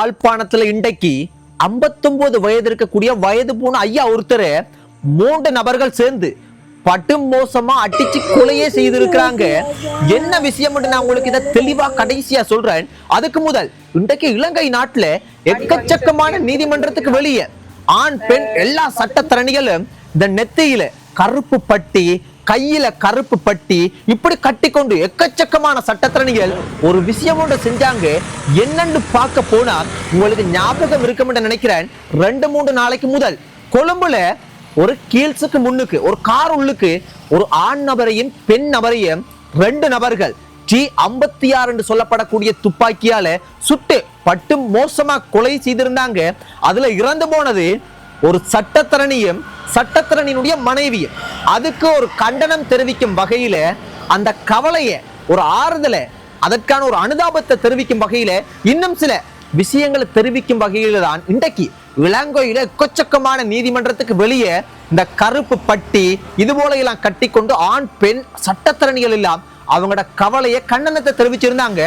யாழ்ப்பாணத்துல இன்றைக்கு 59 வயது இருக்கக்கூடிய வயது போன ஐயா ஒருத்தர் மூன்று நபர்கள் சேர்ந்து பட்டு மோசமா அடிச்சு கொலையே செய்திருக்கிறாங்க. என்ன விஷயம் நான் உங்களுக்கு இதை தெளிவா கடைசியா சொல்றேன். அதுக்கு முதல் இன்றைக்கு இலங்கை நாட்டுல எக்கச்சக்கமான நீதிமன்றத்துக்கு வெளியே ஆண் பெண் எல்லா சட்டத்தரணிகளும் இந்த நெத்தியில கருப்பு பட்டி கையில கருப்பு பட்டி இப்படி கட்டிக்கொண்டு எக்கச்சக்கமான சட்டத்திறனிகள் ஒரு விஷயம் ஒன்று செஞ்சாங்க. என்னன்னு பார்க்க போனா உங்களுக்கு ஞாபகம் இருக்கும் என்று நினைக்கிறேன். ரெண்டு மூன்று நாளைக்கு முதல் கொழும்புல ஒரு கீழ்ஸுக்கு முன்னுக்கு ஒரு கார் உள்ளுக்கு ஒரு ஆண் நபரையும் பெண் நபரையும் ரெண்டு நபர்கள் ஜி ஐம்பத்தி ஆறு என்று சொல்லப்படக்கூடிய துப்பாக்கியால சுட்டு பட்டு மோசமா கொலை செய்திருந்தாங்க. அதுல இறந்து போனது ஒரு சட்டத்தரணியும் சட்டத்தரணியினுடைய மனைவியும் அதுக்கு ஒரு கண்டனம் தெரிவிக்கும் வகையில அந்த கவலையை ஒரு ஆறுதலை அதற்கான ஒரு அனுதாபத்தை தெரிவிக்கும் வகையில இன்னும் சில விஷயங்களை தெரிவிக்கும் வகையில தான் இன்றைக்கு இளங்கோயில எக்கச்சக்கமான நீதிமன்றத்துக்கு வெளியே இந்த கருப்பு பட்டி இது போல எல்லாம் கட்டிக்கொண்டு ஆண் பெண் சட்டத்திறனிகள் எல்லாம் அவங்களோட கவலையை கண்டனத்தை தெரிவிச்சிருந்தாங்க.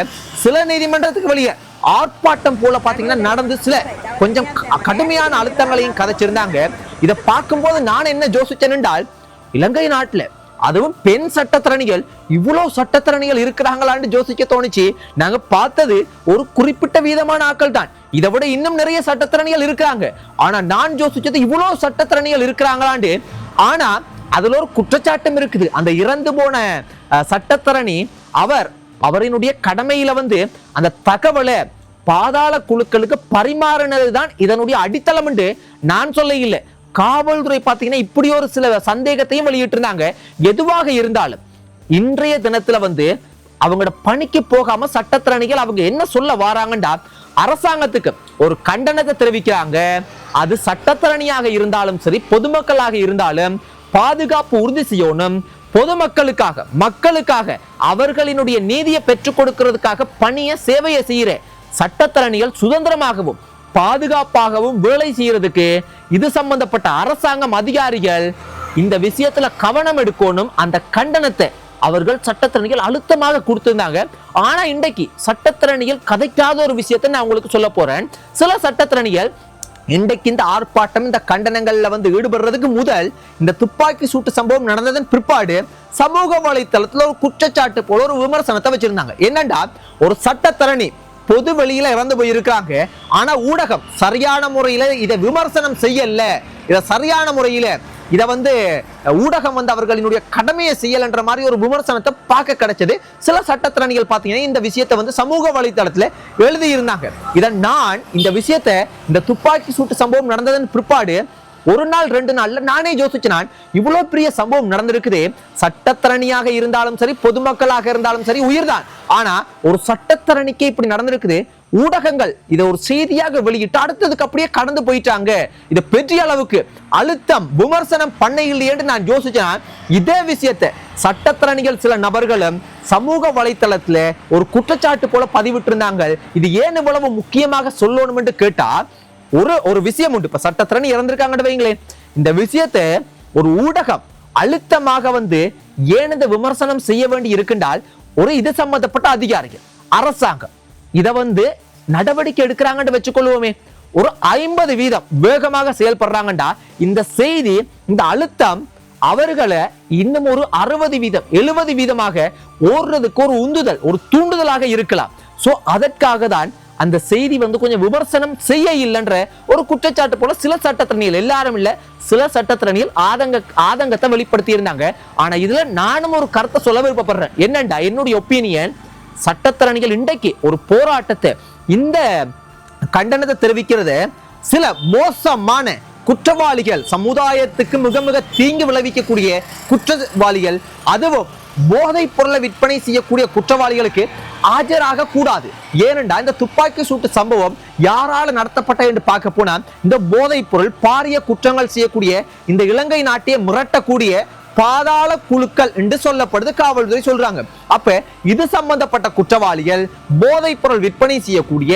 சில நீதிமன்றத்துக்கு வெளியே ஆர்ப்பாட்டம் போல பாத்தீங்கன்னா நடந்து சில கொஞ்சம் கடுமையான அழுத்தங்களையும் கதைச்சிருந்தாங்க. இதை பார்க்கும்போது நான் என்ன யோசிச்சேன் என்றால் இலங்கை நாட்டில் அதுவும் பெண் சட்டத்திறனிகள் இவ்வளவு சட்டத்திறனிகள் இருக்கிறாங்களான்னு ஜோசிக்க தோணுச்சு. நாங்க பார்த்தது ஒரு குறிப்பிட்ட வீதமான ஆக்கள் தான். இதை விட இன்னும் நிறைய சட்டத்திறனிகள் இருக்கிறாங்க. ஆனா நான் ஜோசிச்சது இவ்வளோ சட்டத்திறனிகள் இருக்கிறாங்களான்னு ஆனா அதுல ஒரு குற்றச்சாட்டம் இருக்குது. அந்த இறந்து போன சட்டத்திறணி அவர் அவரினுடைய கடமையில வந்து அந்த தகவலை பாதாள குழுக்களுக்கு பரிமாறினது தான் இதனுடைய அடித்தளம் என்று நான் சொல்ல இல்லை காவல்துறை பார்த்தீங்கன்னா இப்படி ஒரு சில சந்தேகத்தையும் வெளியிட்டிருந்தாங்க. எதுவாக இருந்தாலும் இன்றைய தினத்துல வந்து அவங்களோட பணிக்கு போகாம சட்டத்திறனிகள் அவங்க என்ன சொல்ல வராங்கண்டா அரசாங்கத்துக்கு ஒரு கண்டனத்தை தெரிவிக்கிறாங்க. அது சட்டத்திறனியாக இருந்தாலும் சரி பொதுமக்களாக இருந்தாலும் பாதுகாப்பு உறுதி செய்யணும் பொதுமக்களுக்காக மக்களுக்காக அவர்களினுடைய நீதியை பெற்றுக் கொடுக்கிறதுக்காக பணிய சேவையை செய்கிற சட்டத்தரணிகள் சுதந்திரமாகவும் பாதுகாப்பாகவும் வேலை செய்யறதுக்கு இது சம்பந்தப்பட்ட அரசாங்கம் அதிகாரிகள் இந்த விஷயத்துல கவனம் எடுக்கணும். அந்த கண்டனத்தை அவர்கள் சட்டத்திறனிகள் அழுத்தமாக கொடுத்திருந்தாங்க. ஆனா இன்றைக்கு சட்டத்திறனிகள் கதைக்காத ஒரு விஷயத்தை நான் உங்களுக்கு சொல்ல போறேன். சில சட்டத்திறனிகள் இன்றைக்கு இந்த ஆர்ப்பாட்டம் இந்த கண்டனங்கள்ல வந்து ஈடுபடுறதுக்கு முதல் இந்த துப்பாக்கி சூட்டு சம்பவம் நடந்ததன் பிற்பாடு சமூக வலைத்தளத்துல ஒரு குற்றச்சாட்டு போல ஒரு விமர்சனத்தை வச்சிருந்தாங்க. என்னண்டா? ஒரு சட்டத்தரணி பொது வெளியில இறந்து போயிருக்காங்க ஆனா ஊடகம் சரியான முறையில இதை விமர்சனம் செய்யல. இதை சரியான முறையில இதை வந்து ஊடகம் வந்து அவர்களினுடைய கடமையை செய்யலன்ற மாதிரி ஒரு விமர்சனத்தை பார்க்க கிடைச்சது. சில சட்டத்திறனிகள் பார்த்தீங்கன்னா இந்த விஷயத்தை வந்து சமூக வலைத்தளத்துல எழுதி இருந்தாங்க இதை நான் இந்த விஷயத்தை இந்த துப்பாக்கி சூட்டு சம்பவம் நடந்ததன் பிற்பாடு ஒரு நாள் ரெண்டு நாள்ல நானே யோசிச்சு நான் இவ்வளவு பெரிய சம்பவம் நடந்திருக்குது. சட்டத்தரணியாக இருந்தாலும் சரி பொதுமக்களாக இருந்தாலும் சரி உயிர்தான். ஆனா ஒரு சட்டத்தரணிக்கு இப்படி நடந்திருக்குது. ஊடகங்கள் இதை ஒரு செய்தியாக வெளியிட்டு அடுத்ததுக்கு அப்படியே கடந்து போயிட்டாங்க. இது பெரிய அளவுக்கு அழுத்தம் விமர்சனம் பண்ண இல்லையேன்னு நான் யோசிச்சேன். இதே விஷயத்தை சட்டத்திறனிகள் சில நபர்களும் சமூக வலைத்தளத்துல ஒரு குற்றச்சாட்டு போல பதிவிட்டிருந்தாங்க. இது ஏன் இவ்வளவு முக்கியமாக சொல்லணும் என்று கேட்டா ஒரு ஒரு விஷயம் உண்டு. இப்ப சட்டத்திறன் இறந்திருக்காங்கன்னு வைங்களேன். இந்த விஷயத்தை ஒரு ஊடகம் அழுத்தமாக வந்து ஏன் இந்த விமர்சனம் செய்ய வேண்டி இருக்கின்றால் ஒரு இது சம்பந்தப்பட்ட அதிகாரிகள் அரசாங்கம் இதை வந்து நடவடிக்கை எடுக்கிறாங்கன்னு வச்சுக்கொள்வோமே. ஒரு ஐம்பது வீதம் வேகமாக செயல்படுறாங்கண்டா. இந்த செய்தி இந்த அழுத்தம் அவர்களை இன்னும் ஒரு அறுபது வீதம் எழுபது வீதமாக ஓடுறதுக்கு ஒரு உந்துதல் ஒரு தூண்டுதலாக இருக்கலாம். சோ அதற்காக தான் அந்த செய்தி வந்து கொஞ்சம் விமர்சனம் செய்ய இல்லைன்ற ஒரு குற்றச்சாட்டு போல சில சட்டத்திறனியல் எல்லாரும் இல்ல சில சட்டத்திறனியல் ஆதங்க ஆதங்கத்தை வெளிப்படுத்தி இருந்தாங்க ஆனா இதுல நானும் ஒரு கருத்தை சொல்ல விருப்பப்படுறேன். என்னண்டா? என்னுடைய ஒப்பீனியன் சட்டத்தரணிகள் இன்றைக்கு ஒரு போராட்டத்தை இந்த கண்டனத்தை தெரிவிக்கிறது. சில மோசமான குற்றவாளிகள் சமுதாயத்துக்கு மிக மிக தீங்கு விளைவிக்கக்கூடிய குற்றவாளிகள் அதுவும் போதைப் பொருளை விற்பனை செய்யக்கூடிய குற்றவாளிகளுக்கு ஆஜராக கூடாது. ஏனென்றா இந்த துப்பாக்கி சூட்டு சம்பவம் யாரால நடத்தப்பட்ட என்று பார்க்க போனால் இந்த போதைப் பொருள் பாரிய குற்றங்கள் செய்யக்கூடிய இந்த இலங்கை நாட்டையே மிரட்டக்கூடிய பாதாள குழுக்கள் என்று சொல்லப்படுது காவல்துறை சொல்றாங்க. அப்ப இது சம்பந்தப்பட்ட குற்றவாளிகள் போதைப் பொருள் விற்பனை செய்யக்கூடிய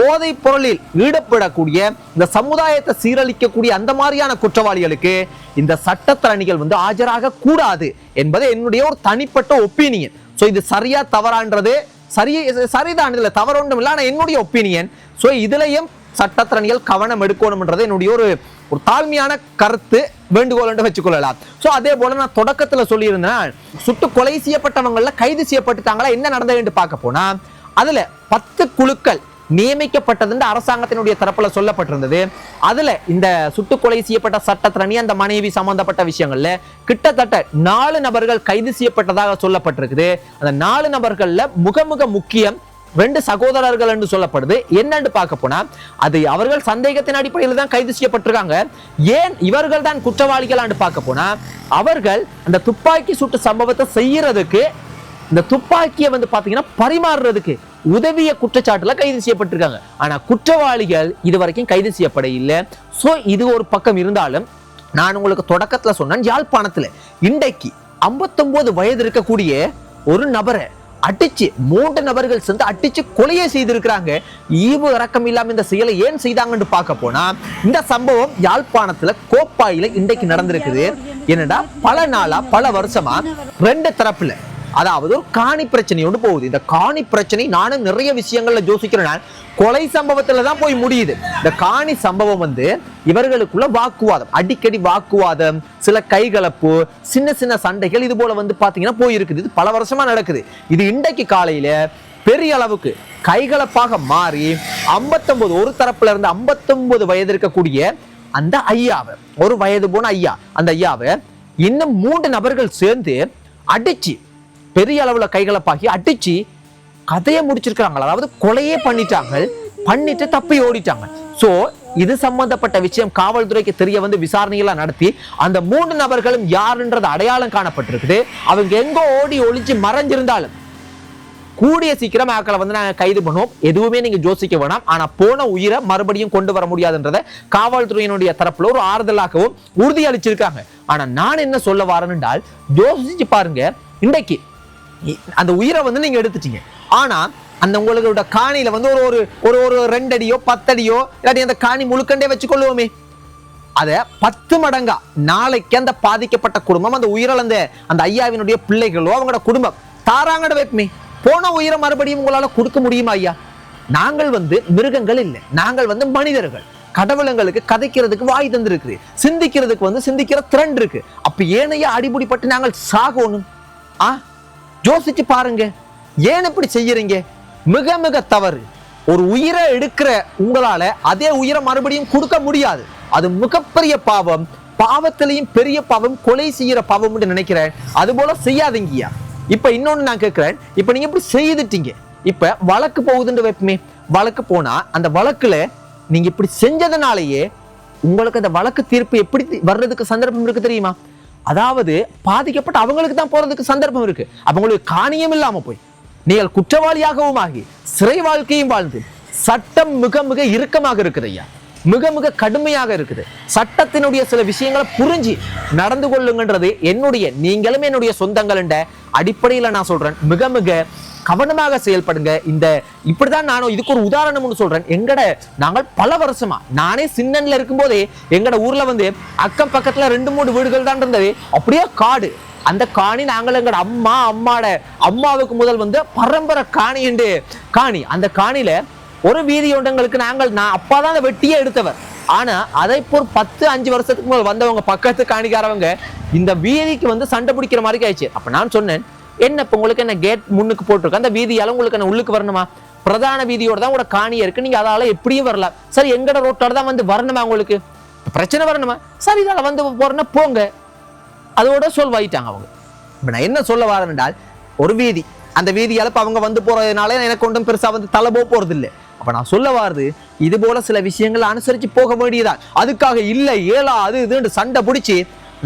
போதைப் பொருளில் ஈடுபடக்கூடிய இந்த சமுதாயத்தை சீரழிக்கக்கூடிய அந்த மாதிரியான குற்றவாளிகளுக்கு இந்த சட்டத்தரணிகள் வந்து ஆஜராக கூடாது என்பது என்னுடைய ஒரு தனிப்பட்ட ஒப்பீனியன். ஸோ இது சரியா தவறான்றது? சரி சரிதான். இதில் தவறு ஒன்றும் இல்லை. ஆனால் என்னுடைய ஒப்பீனியன் ஸோ இதுலையும் சட்டத்திறனிகள் கவனம் எடுக்கணும்ன்றது என்னுடைய ஒரு ஒரு தாழ்மையான கருத்து. வேண்டுகோள் என்று வச்சுக்கொள்ளலாம். ஸோ அதே போல நான் தொடக்கத்தில் சொல்லியிருந்தேன் சுட்டு கொலை செய்யப்பட்டவங்களில் கைது செய்யப்பட்டுட்டாங்களா என்ன நடந்தது என்று பார்க்க போனா அதுல பத்து குழுக்கள் நியமிக்கப்பட்டது அரசாங்கத்தினுடைய தரப்புல சொல்லப்பட்டிருந்தது. அதுல இந்த சுட்டுக்கொலை செய்யப்பட்ட சட்டத்திரணி அந்த மனைவி சம்பந்தப்பட்ட விஷயங்கள்ல கிட்டத்தட்ட நாலு நபர்கள் கைது செய்யப்பட்டதாக சொல்லப்பட்டிருக்குது. அந்த நாலு நபர்கள்ல முக முக முக்கியம் ரெண்டு சகோதரர்கள் என்று சொல்லப்படுது. என்னன்னு பார்க்க போனா அது அவர்கள் சந்தேகத்தின் அடிப்படையில் தான் கைது செய்யப்பட்டிருக்காங்க. ஏன் இவர்கள் தான் குற்றவாளிகளான்னு பார்க்க போனா அவர்கள் அந்த துப்பாக்கி சுட்டு சம்பவத்தை செய்யறதுக்கு இந்த துப்பாக்கியை வந்து பார்த்தீங்கன்னா பரிமாறுறதுக்கு உதவிய குற்றச்சாட்டுல கைது செய்யப்பட்டிருக்காங்க. ஆனா குற்றவாளிகள் இது வரைக்கும் கைது செய்யப்பட இல்லை ஸோ இது ஒரு பக்கம் இருந்தாலும் நான் உங்களுக்கு தொடக்கத்தில் சொன்னேன் யாழ்ப்பாணத்தில் இன்றைக்கு 59 வயது இருக்கக்கூடிய ஒரு நபரை அடிச்சு மூன்று நபர்கள் சேர்ந்து அடிச்சு கொலையே செய்திருக்கிறாங்க. ஈவு இறக்கம் இல்லாம இந்த செயலை ஏன் செய்தாங்கன்னு பார்க்க போனா இந்த சம்பவம் யாழ்ப்பாணத்துல கோப்பாயில இன்றைக்கு நடந்திருக்குது. என்னடா பல நாளா பல வருஷமா ரெண்டு தரப்புல அதாவது ஒரு காணி பிரச்சனை ஒன்று போகுது. இந்த காணி பிரச்சனை நானும் நிறைய விஷயங்கள்ல ஜோசிக்கிறேன் கொலை சம்பவத்துல தான் போய் முடியுது. இந்த காணி சம்பவம் வந்து இவர்களுக்குள்ள வாக்குவாதம். அடிக்கடி வாக்குவாதம் சில கைகலப்பு சின்ன சின்ன சண்டைகள் இது போல வந்து பாத்தீங்கன்னா போயிருக்குது. இது பல வருஷமா நடக்குது. இது இன்றைக்கு காலையில பெரிய அளவுக்கு கைகலப்பாக மாறி 59 ஒரு தரப்புல இருந்து 59 வயது இருக்கக்கூடிய அந்த ஐயாவை ஒரு வயது போன ஐயா அந்த ஐயாவை இன்னும் மூன்று நபர்கள் சேர்ந்து அடிச்சு பெரிய அளவில் கைகலப்பாகி அடிச்சு கதையை முடிச்சிருக்கிறாங்க அதாவது கொலையே பண்ணிட்டாங்க. பண்ணிட்டு தப்பி ஓடிட்டாங்க. ஸோ இது சம்பந்தப்பட்ட விஷயம். காவல்துறைக்கு தெரிய வந்து விசாரணைகளை நடத்தி அந்த மூன்று நபர்களும் யாருன்றது அடையாளம் காணப்பட்டிருக்குது. அவங்க எங்கோ ஓடி ஒழிச்சு மறைஞ்சிருந்தாலும் கூடிய சீக்கிரம் ஆக்களை வந்து நாங்கள் கைது பண்ணுவோம். எதுவுமே நீங்கள் யோசிக்க வேணாம். ஆனால் போன உயிரை மறுபடியும் கொண்டு வர முடியாதுன்றதை காவல்துறையினுடைய தரப்பில் ஒரு ஆறுதலாகவும் உறுதி அளிச்சிருக்காங்க நான் என்ன சொல்ல வரேன்னால் யோசிச்சு பாருங்க. இன்றைக்கு அந்த உயிரை வந்து நீங்க எடுத்துட்டீங்க. ஆனா அந்த உங்களோட காணியில் வந்து ஒரு ஒரு ஒரு ஒரு ரெண்டடியோ பத்தடியோ இல்லாட்டி அந்த காணி முழுக்கண்டே வச்சுக்கொள்ளுவோமே. அதை பத்து மடங்கா நாளைக்கு அந்த பாதிக்கப்பட்ட குடும்பம் அந்த உயிரிழந்த அந்த ஐயாவினுடைய பிள்ளைகளோ அவங்களோட குடும்பம் தாராங்கட வைப்புமே. போன உயிரை மறுபடியும் உங்களால கொடுக்க முடியுமா ஐயா? நாங்கள் வந்து மிருகங்கள் இல்லை. நாங்கள் வந்து மனிதர்கள். கடவுளங்களுக்கு கதைக்கிறதுக்கு வாய் தந்திருக்கு சிந்திக்கிறதுக்கு வந்து சிந்திக்கிற திறன் இருக்கு. அப்ப ஏனையா அடிபுடிப்பட்டு நாங்கள் சாகணும்? ஆ? யோசிச்சு பாருங்க. ஏன் இப்படி செய்யறீங்க? மிக மிக தவறு. ஒரு உயிரை எடுக்கிற உங்களால அதே உயிரை மறுபடியும் கொடுக்க முடியாது. அது மிகப்பெரிய பாவம். பாவத்திலையும் பெரிய பாவம் கொலை செய்யற பாவம்னு நினைக்கிறேன். அது போல செய்யாதீங்கய்யா. இப்ப இன்னொன்னு நான் கேட்கிறேன். இப்ப நீங்க இப்படி செய்துட்டீங்க. இப்ப வழக்கு போகுதுன்னு வைப்பமே. வழக்கு போனா அந்த வழக்குல நீங்க இப்படி செஞ்சதுனாலயே உங்களுக்கு அந்த வழக்கு தீர்ப்பு எப்படி வர்றதுக்கு சந்தர்ப்பம் இருக்கு தெரியுமா? அதாவது பாதிக்கப்பட்ட அவங்களுக்கு தான் போறதுக்கு சந்தர்ப்பம் இருக்கு. அவங்களுக்கு காணியம் இல்லாம போய் நீங்கள் குற்றவாளியாகவும் ஆகி சிறை வாழ்க்கையும் வாழ்ந்து சட்டம் மிக மிக இறுக்கமாக இருக்குது ஐயா. மிக மிக கடுமையாக இருக்குது. சட்டத்தினுடைய சில விஷயங்களை புரிஞ்சு நடந்து கொள்ளுங்கன்றது என்னுடைய நீங்களும் என்னுடைய சொந்தங்கள் அடிப்படையில் நான் சொல்றேன். மிக மிக கவனமாக செயல்படுங்க. இந்த இப்படிதான் நானும் இதுக்கு ஒரு உதாரணம்னு சொல்றேன். எங்கட நாங்கள் பல வருஷமா நானே சின்னன்ல இருக்கும்போதே எங்கட ஊர்ல வந்து அக்கம் பக்கத்துல ரெண்டு மூணு வீடுகள் தான் இருந்தது. அப்படியே காடு. அந்த காணி நாங்கள் எங்கட அம்மா அம்மாட அம்மாவுக்கு முதல் வந்து பரம்பரை காணி என்று காணி. அந்த காணியில ஒரு வீதி ஒன்றங்களுக்கு நாங்கள் நான் அப்பா தான் அதை வெட்டியே எடுத்தவர். ஆனா அதை இப்போ ஒரு பத்து அஞ்சு வருஷத்துக்கு முதல் வந்தவங்க பக்கத்து காணிக்காரவங்க இந்த வீதிக்கு வந்து சண்டை பிடிக்கிற மாதிரி ஆயிடுச்சு. அப்ப நான் சொன்னேன் என்ன இப்போ உங்களுக்கு என்ன கேட் முன்னுக்கு போட்டிருக்கு? அந்த வீதியால உங்களுக்கு என்ன உள்ளுக்கு வரணுமா? பிரதான வீதியோட தான் உங்களோட காணியா இருக்கு. நீங்க அதால எப்படியும் வரலாம் சரி எங்கட ரோட்டோட தான் வந்து வரணுமா உங்களுக்கு? பிரச்சனை வரணுமா? சரி இதால வந்து போறேன்னா போங்க. அதோட சொல் வாயிட்டாங்க அவங்க. இப்போ நான் என்ன சொல்ல வரேன் என்றால் ஒரு வீதி. அந்த வீதியால் இப்போ அவங்க வந்து போகிறதுனால எனக்கு ஒன்றும் பெருசாக வந்து தலை போகிறது இல்லை அப்போ நான் சொல்ல வாருது இது போல சில விஷயங்களை அனுசரித்து போக வேண்டியதான் அதுக்காக இல்லை ஏலா அது இதுன்னு சண்டை பிடிச்சி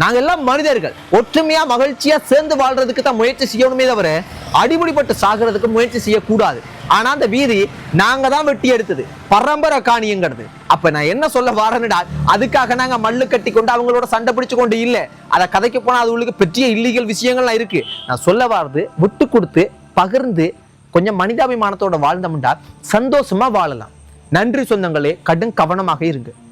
நாங்க எல்லாம் மனிதர்கள். ஒற்றுமையா மகிழ்ச்சியா சேர்ந்து வாழ்றதுக்கு தான் முயற்சி செய்யணுமே தவிர அடிபடிப்பட்டு சாகிறதுக்கு முயற்சி செய்யக்கூடாது. ஆனா அந்த வீதி நாங்க தான் வெட்டி எடுத்தது. பரம்பரை காணியங்கிறது. அப்ப நான் என்ன சொல்ல வரேன்டா அதுக்காக நாங்க மல்லு கட்டி கொண்டு அவங்களோட சண்டை பிடிச்சு கொண்டு இல்ல. அதை கதைக்கு போனா அது உங்களுக்கு பெரிய இல்லீகல் விஷயங்கள்லாம் இருக்கு. நான் சொல்ல வர்றது விட்டு கொடுத்து பகிர்ந்து கொஞ்சம் மனிதாபிமானத்தோட வாழ்ந்தோம்டா சந்தோஷமா வாழலாம். நன்றி சொந்தங்களே கடும் கவனமாக இருங்க.